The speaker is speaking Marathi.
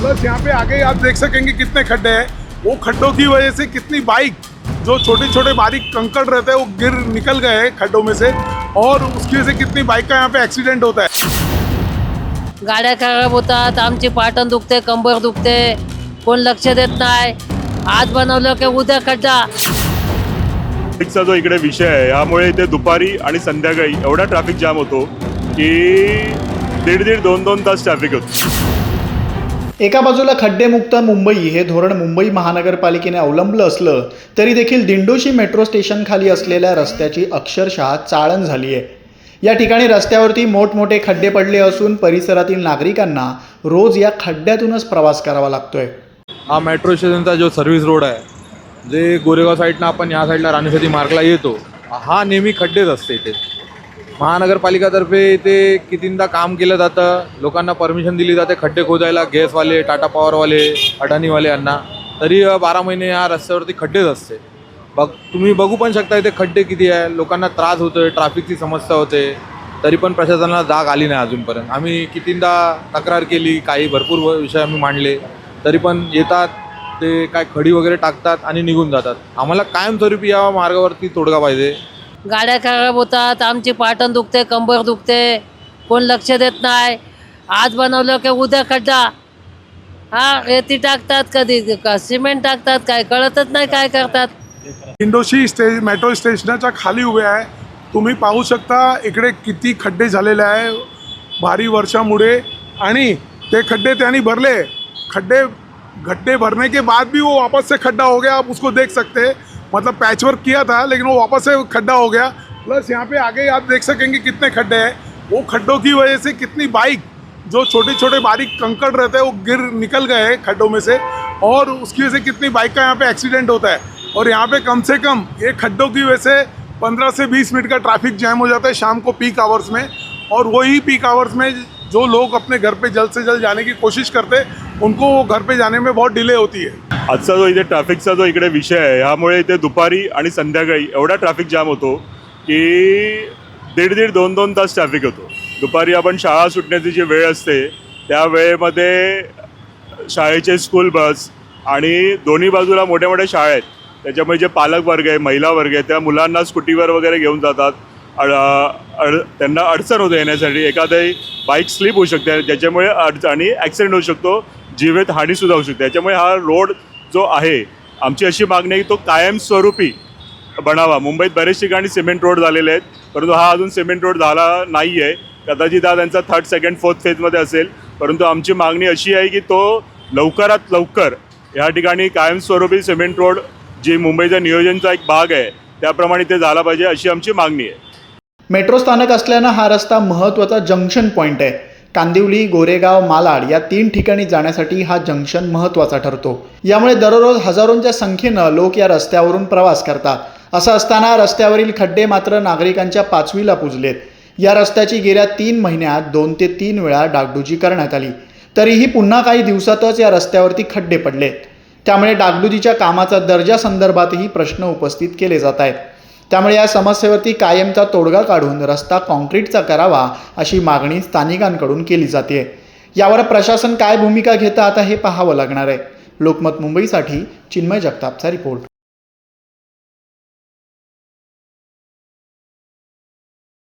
प्लस यहाँ पे आगे आप देख सकेंगे कितने खड्डे हैं। वो खड्डों की वजह से कितनी बाइक जो छोटे छोटे बारीक कंकड़ रहते हैं वो गिर निकल गए हैं खड्डों में से और उसकी वजह से कितनी बाइक का यहाँ पे एक्सीडेंट होता है। गाड्या खराब होतात आमची पाटण दुखते कंबर दुखते कोण लक्ष देत नाही आज बनवलं की उद्या खड्डा? ट्रॅफिकचा जो इकडे विषय आहे यामुळे इथे दुपारी आणि संध्याकाळी एवढा ट्रॅफिक जाम होतो की दीड दीड दोन दोन तास ट्रॅफिक होतो. एका बाजूला खड्डेमुक्त मुंबई हे धोरण मुंबई महानगरपालिकेने अवलंबलं असलं तरी देखील दिंडोशी मेट्रो स्टेशनखाली असलेल्या रस्त्याची अक्षरशः चाळण झाली आहे या ठिकाणी रस्त्यावरती मोठमोठे खड्डे पडले असून परिसरातील नागरिकांना रोज या खड्ड्यातूनच प्रवास करावा लागतोय. हा मेट्रो स्टेशनचा जो सर्व्हिस रोड आहे जे गोरेगाव साईडनं आपण या साईडला राणीसाठी मार्गला येतो हा नेहमी खड्डेच असते इथे. महानगरपालिकातर्फे इथे कितींदा काम केलं जातं? लोकांना परमिशन दिली जाते खड्डे खोदायला गॅसवाले टाटा पॉवरवाले अडाणीवाले यांना. तरी बारा महिने या रस्त्यावरती खड्डेच असते. बघ तुम्ही बघू पण शकता इथे खड्डे किती आहे. लोकांना त्रास होतोय ट्रॅफिकची समस्या होते. तरी पण प्रशासनाला जाग आली नाही अजूनपर्यंत. आम्ही कितींदा तक्रार केली काही भरपूर व- विषय आम्ही मांडले. तरी पण येतात ते काय खडी वगैरे टाकतात आणि निघून जातात. आम्हाला कायमस्वरूपी या मार्गावरती तोडगा पाहिजे. गाड्या खराब होतात आमची पाटण दुखते कंबर दुखते कोण लक्ष देत नाही. आज बनवलं की उद्या खड्डा. हा रेती टाकतात कधी का सिमेंट टाकतात काय कळतच नाही काय करतात. इंडोशी स्टे मेट्रो स्टेशनाच्या खाली उभे आहे. तुम्ही पाहू शकता इकडे किती खड्डे झालेले आहे भारी वर्षामुळे. आणि ते खड्डे त्यांनी भरले. खड्डे गड्ढे भरने के बाद भी वो वापस से खड्डा हो गया आप उसको देख सकते. हैं मतलब पैच वर्क किया था, लेकिन वो वापस से खड्डा हो गया। प्लस यहाँ पे आगे आप देख सकेंगे कितने खड्डे हैं। वो खड्डों की वजह से कितनी बाइक जो छोटे छोटे बारीक कंकड़ रहते हैं, वो गिर निकल गए हैं खड्डों में से। और उसकी वजह से कितनी बाइक का यहाँ पे एक्सीडेंट होता है। और यहाँ पे कम से कम ये खड्डों की वजह से 15 से 20 मिनट का ट्रैफ़िक जैम हो जाता है शाम को पीक आवर्स में। और वही पीक आवर्स में जो लोग अपने घर पे जल्द से जल्द जाने की कोशिश करते उनको घर पे जाने में बहुत डिले होती है। आजचा जो इथे ट्रॅफिकचा जो इकडे विषय आहे ह्यामुळे इथे दुपारी आणि संध्याकाळी एवढा ट्रॅफिक जाम होतो की दीड दीड दोन दोन तास ट्रॅफिक होतो. दुपारी आपण शाळा सुटण्याची जी वेळ असते त्या वेळेमध्ये शाळेचे स्कूल बस आणि दोन्ही बाजूला मोठ्या मोठ्या शाळा आहेत. त्याच्यामुळे जे पालक वर्ग आहे महिला वर्ग आहे त्या मुलांना स्कूटीवर वगैरे घेऊन जातात. अड अड त्यांना अडचण होते येण्यासाठी. एखादी बाईक स्लिप होऊ शकते ज्याच्यामुळे अडचण आणि ॲक्सिडेंट होऊ शकतो. जीवित हानीसुद्धा होऊ शकते. त्याच्यामुळे हा रोड जो आहे आमची अशी मागणी आहे की तो कायमस्वरूपी बनावा. मुंबईत बरेच ठिकाणी सिमेंट रोड झालेले आहेत परंतु हा अजून सिमेंट रोड झाला नाही आहे कदाचित हा त्यांचा थर्ड सेकंड फोर्थ फेजमध्ये असेल. परंतु आमची मागणी अशी आहे की तो लवकरात लवकर या ठिकाणी कायमस्वरूपी सिमेंट रोड जी मुंबईच्या नियोजनचा एक भाग आहे त्याप्रमाणे ते झाला पाहिजे अशी आमची मागणी आहे. मेट्रो स्थानक असल्यानं हा रस्ता महत्त्वाचा जंक्शन पॉईंट आहे. कांदिवली गोरेगाव मालाड या तीन ठिकाणी जाण्यासाठी हा जंक्शन महत्त्वाचा ठरतो. यामुळे दररोज हजारोंच्या संख्येनं लोक या रस्त्यावरून प्रवास करतात. असं असताना रस्त्यावरील खड्डे मात्र नागरिकांच्या पाचवीला पुजलेत. या रस्त्याची गेल्या तीन महिन्यात दोन ते तीन वेळा डागडुजी करण्यात आली. तरीही पुन्हा काही दिवसातच या रस्त्यावरती खड्डे पडलेत. त्यामुळे डागडुजीच्या कामाचा दर्जा संदर्भातही प्रश्न उपस्थित केले जात आहेत. त्यामुळे या समस्येवरती कायमचा तोडगा काढून रस्ता कॉन्क्रीटचा करावा अशी मागणी स्थानिकांकडून केली जाते. यावर प्रशासन काय भूमिका घेतं आता हे पाहावं लागणार आहे. लोकमत मुंबईसाठी चिन्मय जगतापचा रिपोर्ट.